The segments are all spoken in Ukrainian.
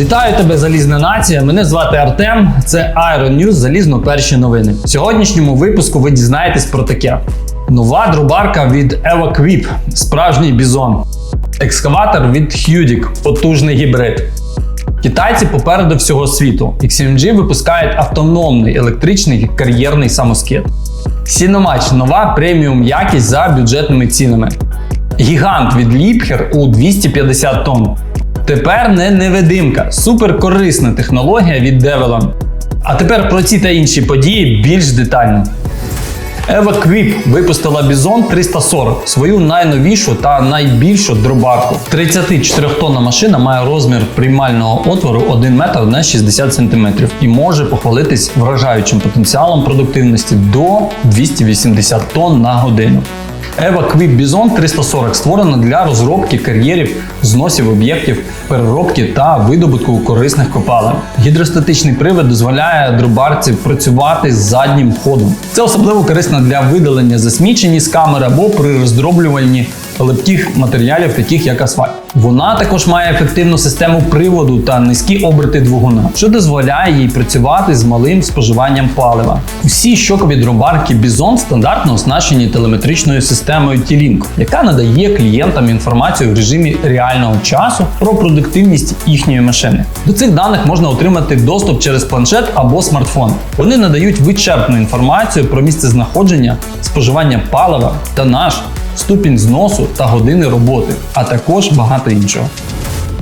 Вітаю тебе, залізна нація. Мене звати Артем. Це Iron News, залізно перші новини. В сьогоднішньому випуску ви дізнаєтесь про таке: нова дробарка від EvoQuip, справжній бізон, екскаватор від Hudic, потужний гібрид. Китайці попереду всього світу. XMG випускають автономний електричний кар'єрний самоскид. Сіномач нова преміум якість за бюджетними цінами. Гігант від Liebherr у 250 тонн. Тепер не невидимка, суперкорисна технологія від Develon. А тепер про ці та інші події більш детально. Quip випустила Bison 340, свою найновішу та найбільшу дробарку. 34-тонна машина має розмір приймального отвору 1 метр на 60 см і може похвалитись вражаючим потенціалом продуктивності до 280 тонн на годину. Eva Quip Bison 340 створена для розробки кар'єрів, зносів об'єктів, переробки та видобутку корисних копалин. Гідростатичний привид дозволяє дробарці працювати з заднім ходом. Це особливо корисно для видалення засмічені з камери або при роздроблюванні липких матеріалів, таких як асфальт. Вона також має ефективну систему приводу та низькі оберти двигуна, що дозволяє їй працювати з малим споживанням палива. Усі щокові дробарки Bison стандартно оснащені телеметричною системою T-Link, яка надає клієнтам інформацію в режимі реального часу про продуктивність їхньої машини. До цих даних можна отримати доступ через планшет або смартфон. Вони надають вичерпну інформацію про місце знаходження, споживання палива та наш ступінь зносу та години роботи, а також багато іншого.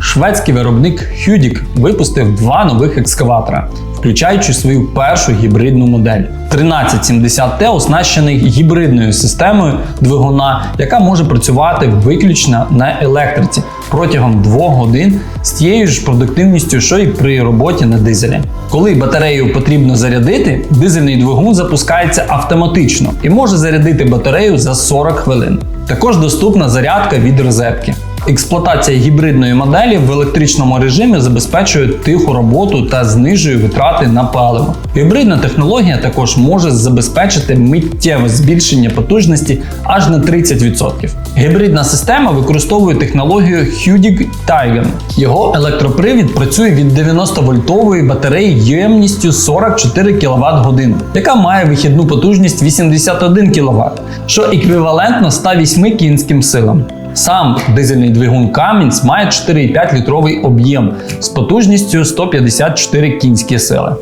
Шведський виробник Hudic випустив два нових екскаватора, включаючи свою першу гібридну модель. 1370T оснащений гібридною системою двигуна, яка може працювати виключно на електриці протягом 2 годин з тією ж продуктивністю, що і при роботі на дизелі. Коли батарею потрібно зарядити, дизельний двигун запускається автоматично і може зарядити батарею за 40 хвилин. Також доступна зарядка від розетки. Експлуатація гібридної моделі в електричному режимі забезпечує тиху роботу та знижує витрати на паливо. Гібридна технологія також може забезпечити миттєве збільшення потужності аж на 30%. Гібридна система використовує технологію Hudig Tigen. Його електропривід працює від 90 вольтової батареї ємністю 44 кВт годину, яка має вихідну потужність 81 кВт, що еквівалентно 108 кінським силам. Сам дизельний двигун Cummins має 4,5 літровий об'єм з потужністю 154 кінські сили.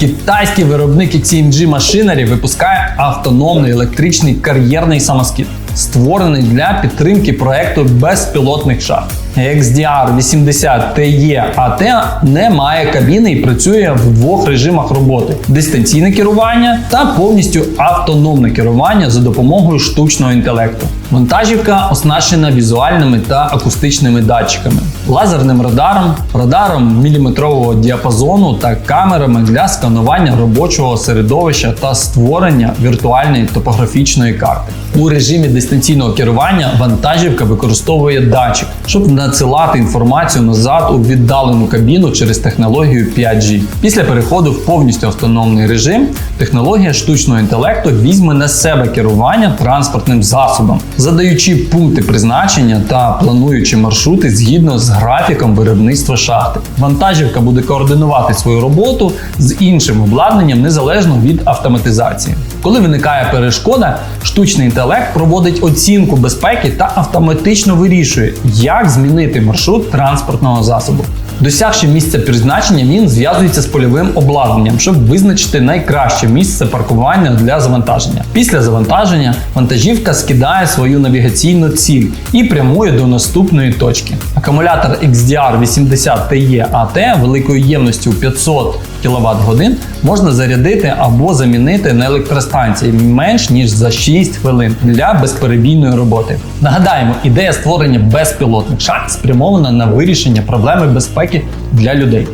Китайський виробник XMG Machinery випускає автономний електричний кар'єрний самоскид, створений для підтримки проекту безпілотних шахт. XDR 80 TE AT не має кабіни і працює в двох режимах роботи: дистанційне керування та повністю автономне керування за допомогою штучного інтелекту. Вантажівка оснащена візуальними та акустичними датчиками, лазерним радаром, радаром міліметрового діапазону та камерами для сканування робочого середовища та створення віртуальної топографічної карти. У режимі дистанційного керування вантажівка використовує датчик, щоб надсилати інформацію назад у віддалену кабіну через технологію 5G. Після переходу в повністю автономний режим технологія штучного інтелекту візьме на себе керування транспортним засобом, задаючи пункти призначення та плануючи маршрути згідно з графіком виробництва шахти. Вантажівка буде координувати свою роботу з іншим обладнанням незалежно від автоматизації. Коли виникає перешкода, штучний інтелект проводить оцінку безпеки та автоматично вирішує, як змінити маршрут транспортного засобу. Досягши місця призначення, він зв'язується з польовим обладнанням, щоб визначити найкраще місце паркування для завантаження. Після завантаження вантажівка скидає свою навігаційну ціль і прямує до наступної точки. Акумулятор XDR 80 TE AT великою ємністю 500 кВт годин можна зарядити або замінити на електростанції менш ніж за 6 хвилин для безперебійної роботи. Нагадаємо, ідея створення безпілотних шахт спрямована на вирішення проблеми безпеки для людей.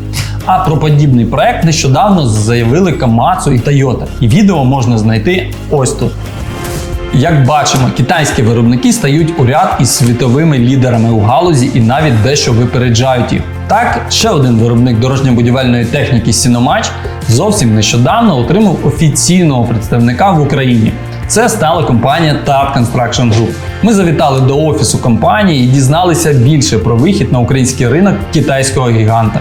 А про подібний проект нещодавно заявили Камацу і Toyota. І відео можна знайти ось тут. Як бачимо, китайські виробники стають у ряд із світовими лідерами у галузі і навіть дещо випереджають їх. Так, ще один виробник дорожньо-будівельної техніки Сіномач зовсім нещодавно отримав офіційного представника в Україні. Це стала компанія TAP Construction Group. Ми завітали до офісу компанії і дізналися більше про вихід на український ринок китайського гіганта.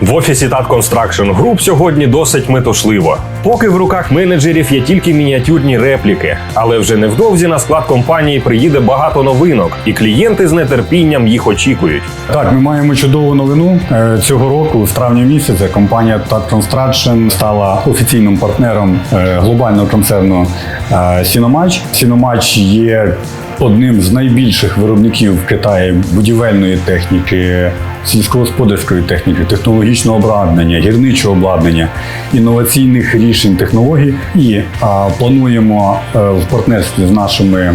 В офісі TAP Construction Group сьогодні досить метушливо. Поки в руках менеджерів є тільки мініатюрні репліки, але вже невдовзі на склад компанії приїде багато новинок, і клієнти з нетерпінням їх очікують. Так, ми маємо чудову новину. Е, Цього року, з травня місяця, компанія TAT Construction стала офіційним партнером е, глобального концерну е, Сіномач. Сіномач є одним з найбільших виробників в Китаї будівельної техніки, сільськогосподарської техніки, технологічного обладнання, гірничого обладнання, інноваційних рішень технологій. І а, плануємо а, в партнерстві з нашими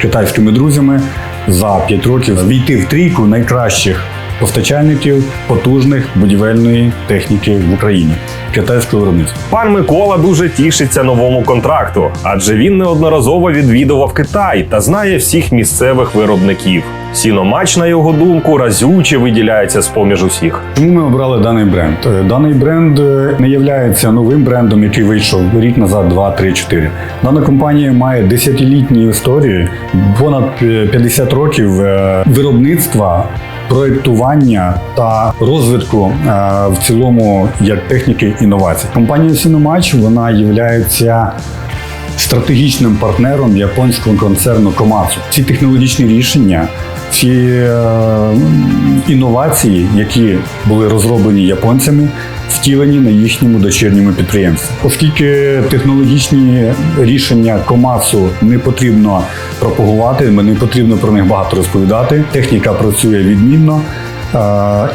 китайськими друзями за 5 років війти в трійку найкращих постачальників потужних будівельної техніки в Україні китайського виробництва. Пан Микола дуже тішиться новому контракту, адже він неодноразово відвідував Китай та знає всіх місцевих виробників. Сіномач, на його думку, разюче виділяється з поміж усіх. Чому ми обрали даний бренд? Е, Даний бренд е, не є новим брендом, який вийшов рік назад, 2, 3, 4. Дана компанія має десятилітню історію, понад е, 50 років е, виробництва. Проєктування та розвитку е, в цілому як техніки інновацій. Компанія Сіномач вона є стратегічним партнером японського концерну Комацу. Ці технологічні рішення, ці е, інновації, які були розроблені японцями, втілені на їхньому дочірньому підприємстві. Оскільки технологічні рішення Комацу не потрібно пропагувати, не потрібно про них багато розповідати. Техніка працює відмінно е,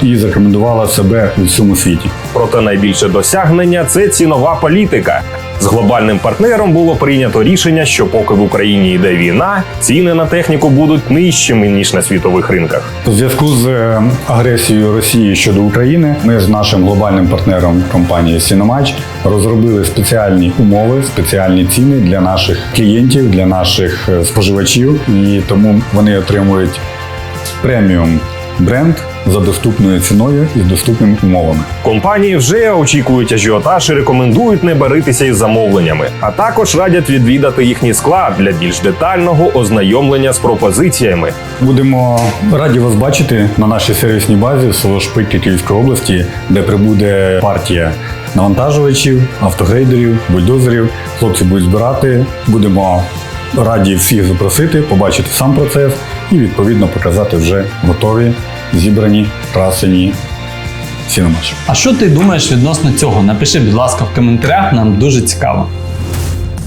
і зарекомендувала себе у всьому світі. Проте найбільше досягнення це цінова політика. З глобальним партнером було прийнято рішення, що поки в Україні йде війна, ціни на техніку будуть нижчими ніж на світових ринках. У зв'язку з е, агресією Росії щодо України, ми з нашим глобальним партнером компанії Сіномач розробили спеціальні умови, спеціальні ціни для наших клієнтів, для наших е, споживачів, і тому вони отримують преміум бренд за доступною ціною і доступними умовами. Компанії вже очікують ажіотаж і рекомендують не баритися із замовленнями, а також радять відвідати їхній склад для більш детального ознайомлення з пропозиціями. Будемо раді вас бачити на нашій сервісній базі в село Шпики Київської області, де прибуде партія навантажувачів, автогрейдерів, бульдозерів. Хлопці будуть збирати. Будемо раді всіх запросити, побачити сам процес і відповідно показати вже готові, зібрані, красені сіномачі. А що ти думаєш відносно цього? Напиши, будь ласка, в коментарях, нам дуже цікаво.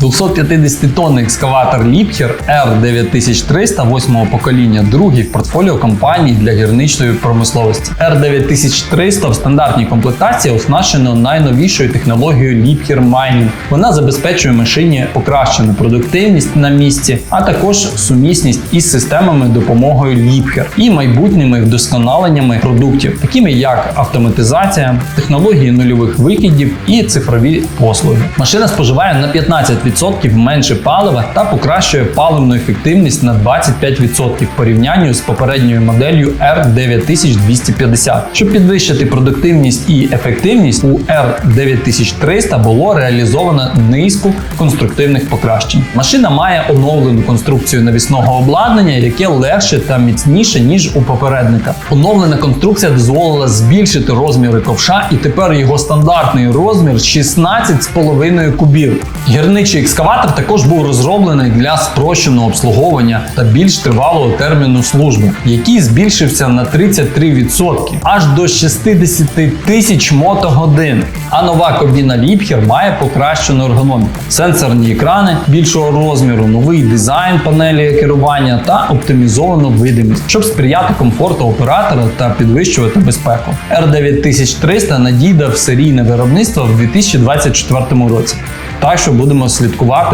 250-тонний екскаватор Liebherr R9300 восьмого покоління, другий в портфоліо компанії для гірничної промисловості. R9300 в стандартній комплектації оснащено найновішою технологією Liebherr Mining. Вона забезпечує машині покращену продуктивність на місці, а також сумісність із системами допомогою Liebherr і майбутніми вдосконаленнями продуктів, такими як автоматизація, технології нульових викидів і цифрові послуги. Машина споживає на 15% менше палива та покращує паливну ефективність на 25% в порівнянні з попередньою моделлю R9250. Щоб підвищити продуктивність і ефективність, у R9300 було реалізовано низку конструктивних покращень. Машина має оновлену конструкцію навісного обладнання, яке легше та міцніше ніж у попередника. Оновлена конструкція дозволила збільшити розміри ковша, і тепер його стандартний розмір 16,5 кубів. Гірничий екскаватор також був розроблений для спрощеного обслуговування та більш тривалого терміну служби, який збільшився на 33% аж до 60 тисяч мотогодин. А нова кабіна Liebherr має покращену ергономіку, сенсорні екрани більшого розміру, новий дизайн панелі керування та оптимізовану видимість, щоб сприяти комфорту оператора та підвищувати безпеку. R9300 надійде в серійне виробництво в 2024 році. Так що будемо слідкувати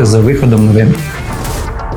за виходом новин.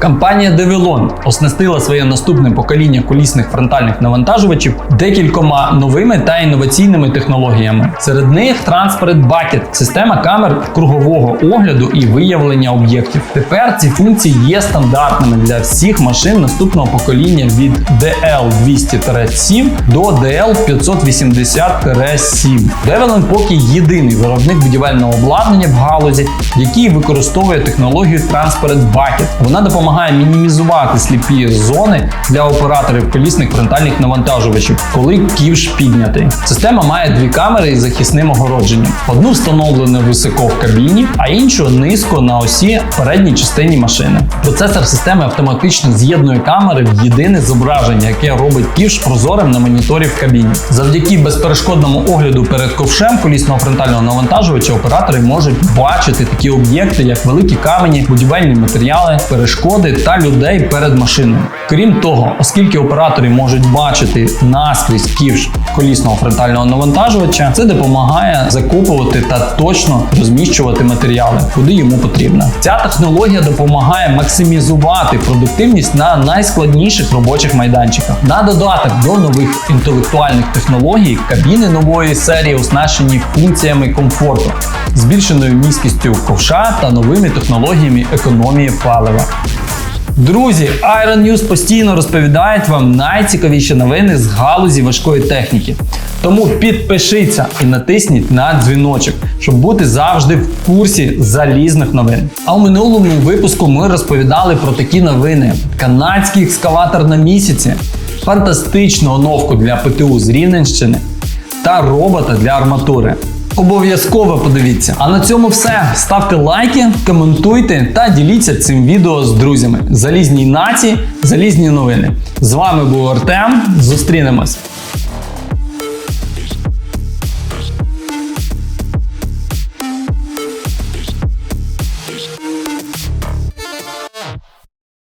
Компанія Devilon оснастила своє наступне покоління колісних фронтальних навантажувачів декількома новими та інноваційними технологіями. Серед них Transparent Bucket – система камер кругового огляду і виявлення об'єктів. Тепер ці функції є стандартними для всіх машин наступного покоління від DL200-7 до DL580-7. Devilon поки єдиний виробник будівельного обладнання в галузі, який використовує технологію Transparent Bucket. Вона допомагає мінімізувати сліпі зони для операторів колісних фронтальних навантажувачів, коли ківш піднятий. Система має дві камери із захисним огородженням. Одну встановлено високо в кабіні, а іншу низько на осі передній частині машини. Процесор системи автоматично з'єднує камери в єдине зображення, яке робить ківш прозорим на моніторі в кабіні. Завдяки безперешкодному огляду перед ковшем колісного фронтального навантажувача оператори можуть бачити такі об'єкти, як великі камені, будівельні матеріали, перешкоди та людей перед машиною. Крім того, оскільки оператори можуть бачити наскрізь ківш колісного фронтального навантажувача, це допомагає закопувати та точно розміщувати матеріали, куди йому потрібно. Ця технологія допомагає максимізувати продуктивність на найскладніших робочих майданчиках. На додаток до нових інтелектуальних технологій кабіни нової серії оснащені функціями комфорту, збільшеною міськістю ковша та новими технологіями економії палива. Друзі, Iron News постійно розповідають вам найцікавіші новини з галузі важкої техніки. Тому підпишіться і натисніть на дзвіночок, щоб бути завжди в курсі залізних новин. А у минулому випуску ми розповідали про такі новини: канадський екскаватор на місяці, фантастичну оновку для ПТУ з Рівненщини та робота для арматури. Обов'язково подивіться. А на цьому все. Ставте лайки, коментуйте та діліться цим відео з друзями. Залізні нації, залізні новини. З вами був Артем. Зустрінемось.